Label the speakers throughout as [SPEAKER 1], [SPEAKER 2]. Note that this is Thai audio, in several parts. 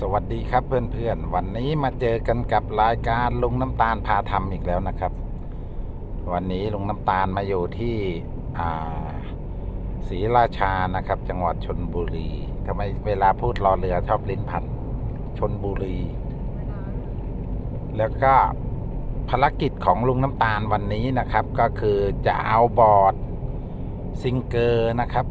[SPEAKER 1] สวัสดีครับเพื่อนๆ วันนี้มาเจอกันกับรายการลุงน้ำตาลพาทำอีกแล้วนะครับ วันนี้ลุงน้ำตาลมาอยู่ที่ศรีราชานะครับ จังหวัดชนบุรีทำไมเวลาพูดรอเรือชอบลิ้นพันชนบุรี แล้วก็ภารกิจของลุงน้ำตาลวันนี้นะครับ ก็คือจะเอาบอร์ดซิงเกอร์นะครับ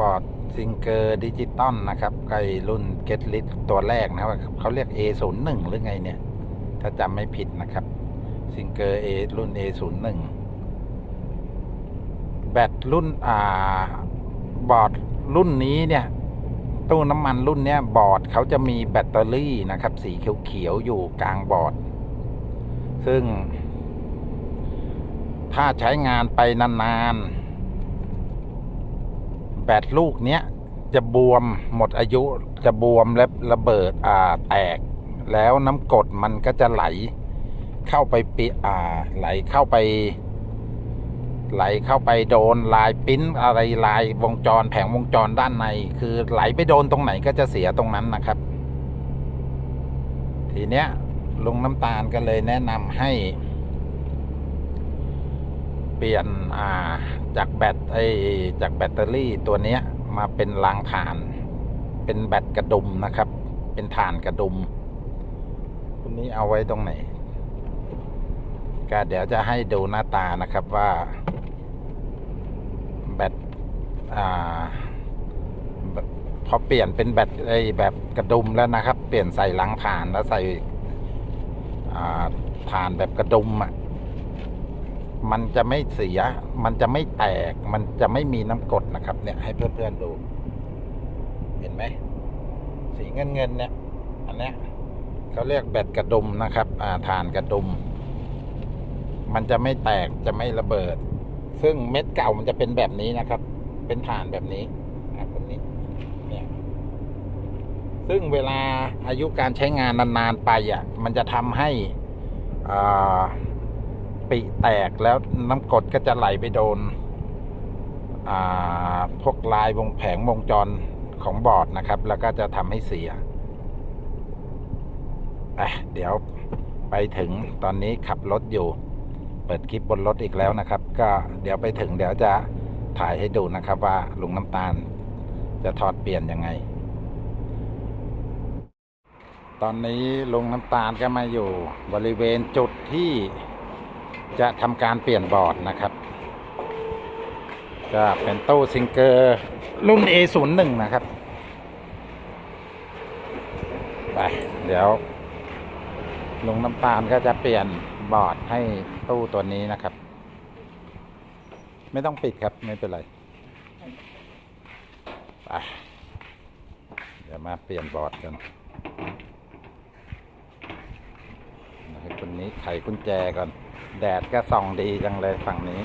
[SPEAKER 1] บอร์ด ซิงเกอร์ดิจิตอลนะครับไอรุ่น Get l i t ตัวแรกนะครับเขาเรียก A01 หรือไงเนี่ย ถ้าจำไม่ผิดนะครับ ซิงเกอร์ A รุ่น A01 แบตรุ่นอ่าบอร์ดรุ่นนี้เนี่ย ตู้น้ำมันรุ่นเนี้ยบอร์ดเขาจะมีแบตเตอรี่นะครับ สีเขียวๆอยู่กลางบอร์ด ซึ่ง ถ้าใช้งานไปนานๆ แบตลูกเนี้ยจะบวมหมดอายุจะบวมและระเบิดอ่าแตก แล้วน้ำกรดมันก็จะไหล เข้าไปปิอ่าไหลเข้าไป ไหลเข้าไปโดนลายปิ้นอะไรลายวงจรแผงวงจรด้านใน คือไหลไปโดนตรงไหนก็จะเสียตรงนั้นนะครับ ทีเนี้ยลุงน้ำตาลก็เลยแนะนำให้ เปลี่ยน อ่าจากแบตไอจากแบตเตอรี่ตัวเนี้ยมาเป็นรางถ่าน เป็นแบตกระดุมนะครับ เป็นถ่านกระดุมตัวนี้เอาไว้ตรงไหนก็เดี๋ยวจะให้ดูหน้าตานะครับว่า แบตอ่าพอเปลี่ยนเป็นแบตไอแบบกระดุมแล้วนะครับ เปลี่ยนใส่ลังถ่านแล้วใส่อ่าถ่านแบบกระดุมอะ มันจะไม่เสีย มันจะไม่แตก มันจะไม่มีน้ำกรดนะครับ เนี่ย ให้เพื่อนๆดู เห็นไหม สีเงินเงินเนี่ย อันเนี้ยเขาเรียกแบตกระดุมนะครับ อ่าถ่านกระดุม มันจะไม่แตก จะไม่ระเบิด ซึ่งเม็ดเก่ามันจะเป็นแบบนี้นะครับ เป็นถ่านแบบนี้อะแบบนี้ เนี่ย ซึ่งเวลาอายุการใช้งานนานๆไปอะ มันจะทำให้อ่า ปีแตกแล้วน้ำกรดก็จะไหลไปโดน พวกลายวงแผงวงจรของบอร์ดนะครับ แล้วก็จะทำให้เสียเดี๋ยวไปถึงตอนนี้ขับรถอยู่ เปิดคลิปบนรถอีกแล้วนะครับ ก็เดี๋ยวไปถึงเดี๋ยวจะถ่ายให้ดูนะครับว่าลุงน้ำตาล จะถอดเปลี่ยนยังไง ตอนนี้ลุงน้ำตาลก็มาอยู่บริเวณจุดที่ จะทำการเปลี่ยนบอร์ดนะครับก็เป็นตู้ซิงเกอร์รุ่น A01 นะครับ ไป เดี๋ยวลุงน้ำตาลก็จะเปลี่ยนบอร์ดให้ตู้ตัวนี้นะครับ ไม่ต้องปิดครับไม่เป็นไรไปเดี๋ยวมาเปลี่ยนบอร์ดกันให้คนนี้ไขกุญแจก่อน แดดก็ส่องดีจังเลยฝั่งนี้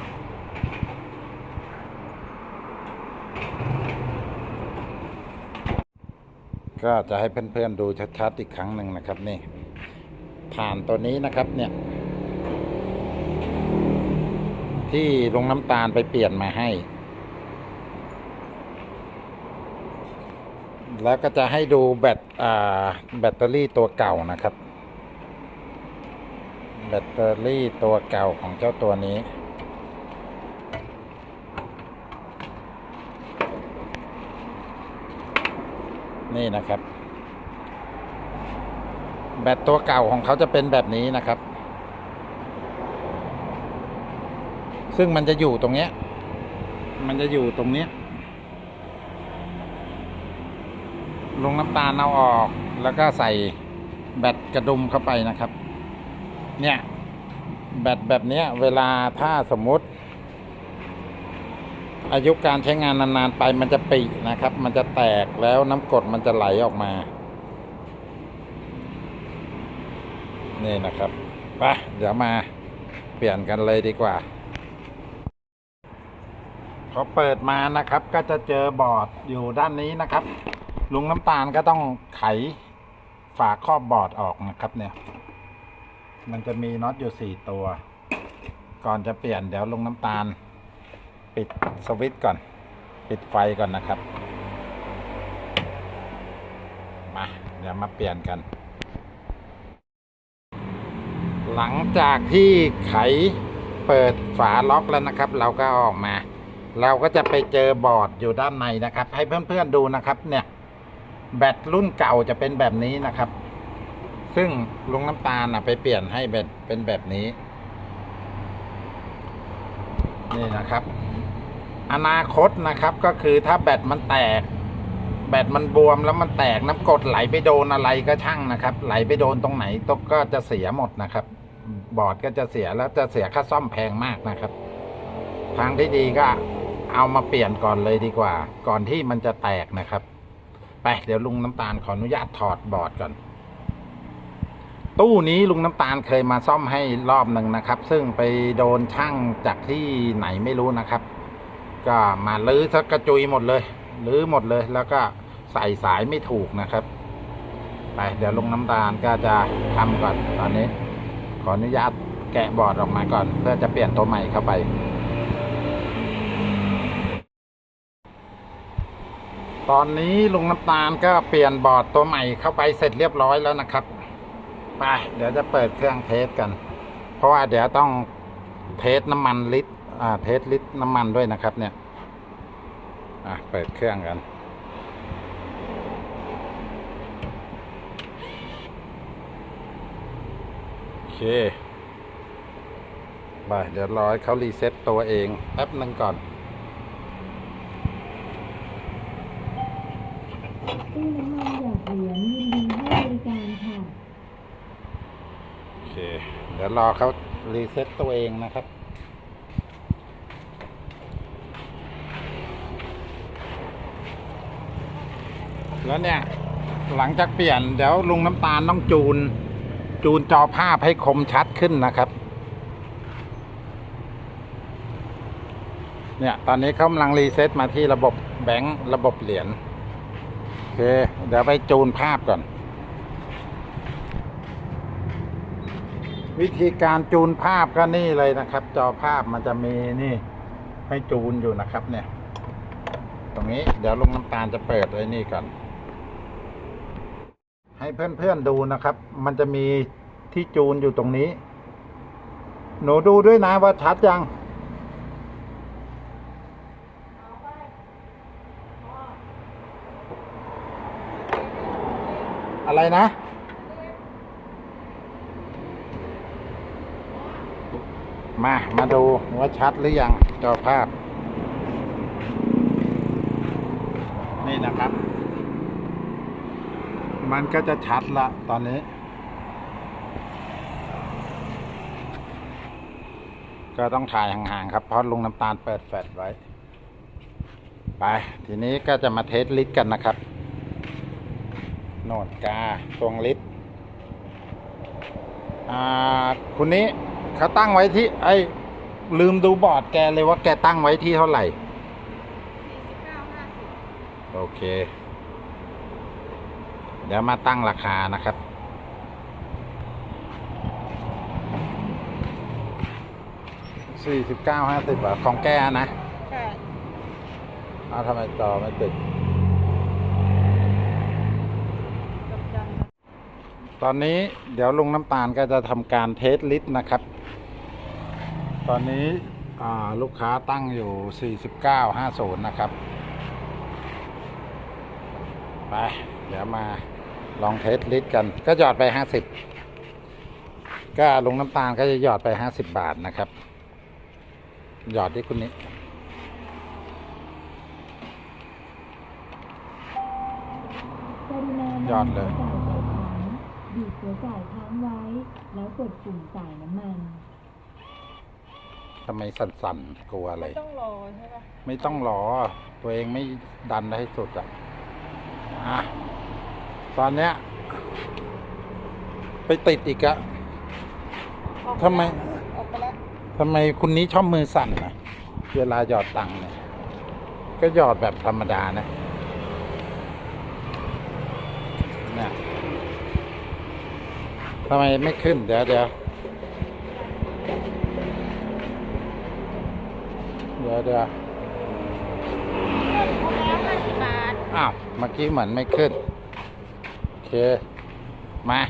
[SPEAKER 1] ก็จะให้เพื่อนๆดูชัดๆอีกครั้งหนึ่งนะครับนี่ฐานตัวนี้นะครับเนี่ย ที่ลงน้ำตาลไปเปลี่ยนมาให้ แล้วก็จะให้ดูแบตแบตเตอรี่ตัวเก่านะครับ ตเตอรี่ตัวเก่าของเจ้าตัวนี้ นี่นะครับ แบตตัวเก่าของเขาจะเป็นแบบนี้นะครับ ซึ่งมันจะอยู่ตรงเนี้ย มันจะอยู่ตรงเนี้ยลงน้ำตาลเอาออกแล้วก็ใส่แบตกระดุมเข้าไปนะครับ เนี่ยแบตแบบเนี้ยเวลาถ้าสมมติ อายุการใช้งานนานๆไปมันจะปีนะครับ มันจะแตกแล้วน้ำกรดมันจะไหลออกมา นี่นะครับไปเดี๋ยวมาเปลี่ยนกันเลยดีกว่าพอเปิดมานะครับ ก็จะเจอบอร์ดอยู่ด้านนี้นะครับ ลุงน้ำตาลก็ต้องไขฝาครอบบอร์ดออกนะครับเนี่ย มันจะมีน็อตอยู่สี่ตัว ก่อนจะเปลี่ยนเดี๋ยวลงน้ำตาล ปิดสวิตช์ก่อน ปิดไฟก่อนนะครับ มาเดี๋ยวมาเปลี่ยนกัน หลังจากที่ไขเปิดฝาล็อกแล้วนะครับ เราก็ออกมา เราก็จะไปเจอบอร์ดอยู่ด้านในนะครับ ให้เพื่อนๆดูนะครับ เนี่ย แบตรุ่นเก่าจะเป็นแบบนี้นะครับ ซึ่งลุงน้ำตาลน่ะ ไปเปลี่ยนให้แบตเป็นแบบนี้ นี่นะครับ อนาคตนะครับก็คือถ้าแบตมันแตก แบตมันบวมแล้วมันแตกน้ำกรดไหลไปโดนอะไรก็ช่างนะครับ ไหลไปโดนตรงไหนตกก็จะเสียหมดนะครับ บอร์ดก็จะเสียแล้วจะเสียค่าซ่อมแพงมากนะครับ ทางที่ดีก็เอามาเปลี่ยนก่อนเลยดีกว่า ก่อนที่มันจะแตกนะครับ ไปเดี๋ยวลุงน้ำตาลขออนุญาตถอดบอร์ดก่อน ตู้นี้ลุงน้ำตาลเคยมาซ่อมให้รอบหนึ่งนะครับ ซึ่งไปโดนช่างจากที่ไหนไม่รู้นะครับ ก็มาลื้อซะกระจุยหมดเลยลื้อหมดเลย แล้วก็ใส่สายไม่ถูกนะครับไปเดี๋ยวลุงน้ำตาลก็จะทำก่อนตอนนี้ ขออนุญาตแกะบอร์ดออกมาก่อน เพื่อจะเปลี่ยนตัวใหม่เข้าไปตอนนี้ลุงน้ำตาลก็เปลี่ยนบอร์ดตัวใหม่เข้าไปเสร็จเรียบร้อยแล้วนะครับ ไปเดี๋ยวจะเปิดเครื่องเทสกัน เพราะว่าเดี๋ยวต้องเทสน้ำมันลิตรอ่าเทสลิตรน้ำมันด้วยนะครับ เนี่ยอะเปิดเครื่องกันโอเคไปเดี๋ยวรอให้เขารีเซ็ตตัวเองแป๊บหนึ่งก่อน
[SPEAKER 2] ตู้น้ำมันหยอดเหรียญยินดีให้บริการค่ะ
[SPEAKER 1] โอ เคเดี๋ยวรอเขารีเซ็ตตัวเองนะครับ แล้วเนี่ย หลังจากเปลี่ยน เดี๋ยวลุงน้ำตาลต้องจูน จูนจอภาพให้คมชัดขึ้นนะครับ เนี่ย ตอนนี้เขากำลังรีเซ็ตมาที่ระบบแบงค์ระบบเหรียญโอเค เดี๋ยวไปจูนภาพก่อน วิธีการจูนภาพก็นี่เลยนะครับ จอภาพมันจะมีนี่ ให้จูนอยู่นะครับ เนี่ย ตรงนี้เดี๋ยวลุงน้ำตาลจะเปิดไว้นี่ก่อน ให้เพื่อนๆดูนะครับ มันจะมีที่จูนอยู่ตรงนี้ หนูดูด้วยนะว่าชัดยังอะไรนะ มา มาดูว่าชัดหรือยังจอภาพ นี่นะครับ มันก็จะชัดละตอนนี้ ก็ต้องถ่ายห่างๆครับ เพราะลุงน้ำตาลเปิดแฟลชไว้ ไป ทีนี้ก็จะมาเทสลิตรกันนะครับโนดกาตวงลิตรอ่าคุณนี้ เขาตั้งไว้ที่ ไอ้ลืมดูบอร์ดแกเลยว่าแกตั้งไว้ที่เท่าไหร่ โอเค เดี๋ยวมาตั้งราคานะครับ สี่สิบเก้าห้าสิบบาทของแกนะ
[SPEAKER 3] ใช่
[SPEAKER 1] เอาทำไมจอไม่ติด
[SPEAKER 3] กับจัน
[SPEAKER 1] ตอนนี้เดี๋ยวลุงน้ำตาลก็จะทำการเทสลิตรนะครับ ตอนนี้ลูกค้าตั้งอยู่ 4950 นะครับ ไป เดี๋ยวมาลองเทสลิตรกัน ก็หยอดไป 50 ก็ลงน้ำตาลก็จะหยอดไป 50 บาทนะครับ หยอดที่คุณนี้
[SPEAKER 2] ย
[SPEAKER 1] อดเลย
[SPEAKER 2] จ่ายสายค้างหยุดหัวจ่ายค้างไว้ แล้วกดปุ่มจ่ายน้ำมัน
[SPEAKER 1] ทำไมสั่นๆ กลัวอะไร
[SPEAKER 3] ต้องรอใช่ปะ
[SPEAKER 1] ไม่ต้องรอ ตัวเองไม่ดันได้ให้สุดอะอะ ตอนเนี้ย ไปติดอีกอะ
[SPEAKER 3] ออกป
[SPEAKER 1] ทำไม
[SPEAKER 3] แล้วออกไปแล้ว
[SPEAKER 1] ทำไมคุณนี้ชอบมือสั่นนะเวลาหยอดตังค์เนี่ย ก็หยอดแบบธรรมดานะเนี่ยทำไมไม่ขึ้น เดี๋ยวเดี๋ยว ดี๋ยวเดี๋ยว
[SPEAKER 3] เพิ่มเขาแล้วห้าสิบบาท
[SPEAKER 1] อ้าว เมื่อกี้เหมือนไม่ขึ้น โอเค มา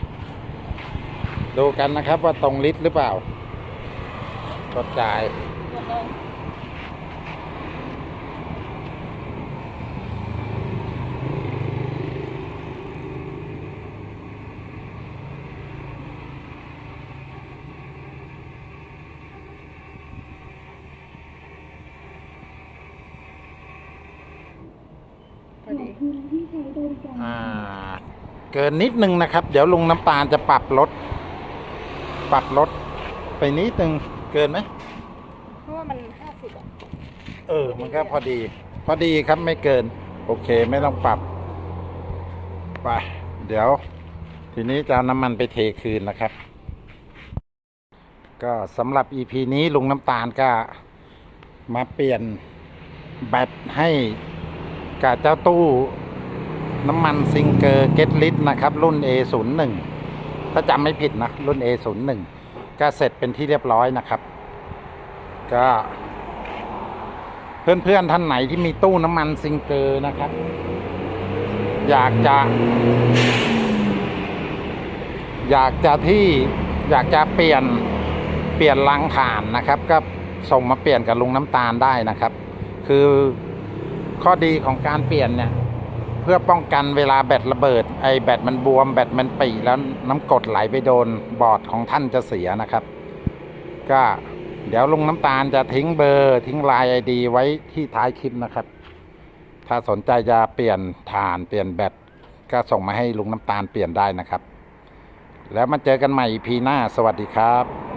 [SPEAKER 1] ดูกันนะครับว่าตรงลิตรหรือเปล่ากดจ่าย
[SPEAKER 3] กดเลย พ
[SPEAKER 2] ข
[SPEAKER 3] อ
[SPEAKER 2] อบ
[SPEAKER 3] ดี
[SPEAKER 2] คุณที่ใช้บริการ
[SPEAKER 1] อ่าเกินนิดนึงนะครับ เดี๋ยวลุงน้ำตาลจะปรับลดปรับลดไปนิดนึงเกินไหม
[SPEAKER 3] เพราะว่ามันห้าสิบอะ
[SPEAKER 1] เออ มันก็พอดี พอดีครับไม่เกิน โอเคไม่ต้องปรับไปเดี๋ยว ทีนี้จะเอาน้ำมันไปเทคืนนะครับ ก็สำหรับ EP นี้ลุงน้ำตาลก็มาเปลี่ยนแบตให้ กับเจ้าตู้น้ำมันซิงเกอร์เกตลิตนะครับ รุ่น A01 ถ้าจำไม่ผิดนะ รุ่น A01 ก็เสร็จเป็นที่เรียบร้อยนะครับ ก็ เพื่อนๆท่านไหนที่มีตู้น้ำมันซิงเกอร์นะครับ อยากจะ อยากจะที่อยากจะเปลี่ยนเปลี่ยนรังถ่านนะครับ ก็ส่งมาเปลี่ยนกับลุงน้ำตาลได้นะครับ คือ ข้อดีของการเปลี่ยนเนี่ย เพื่อป้องกันเวลาแบตระเบิด ไอแบตมันบวม แบตมันปีแล้วน้ำกรดไหลไปโดนบอร์ดของท่านจะเสียนะครับ ก็เดี๋ยวลุงน้ำตาลจะทิ้งเบอร์ทิ้งไลน์ไอดีไว้ที่ท้ายคลิปนะครับ ถ้าสนใจจะเปลี่ยนฐานเปลี่ยนแบตก็ส่งมาให้ลุงน้ำตาลเปลี่ยนได้นะครับ แล้วมาเจอกันใหม่ EP หน้าสวัสดีครับ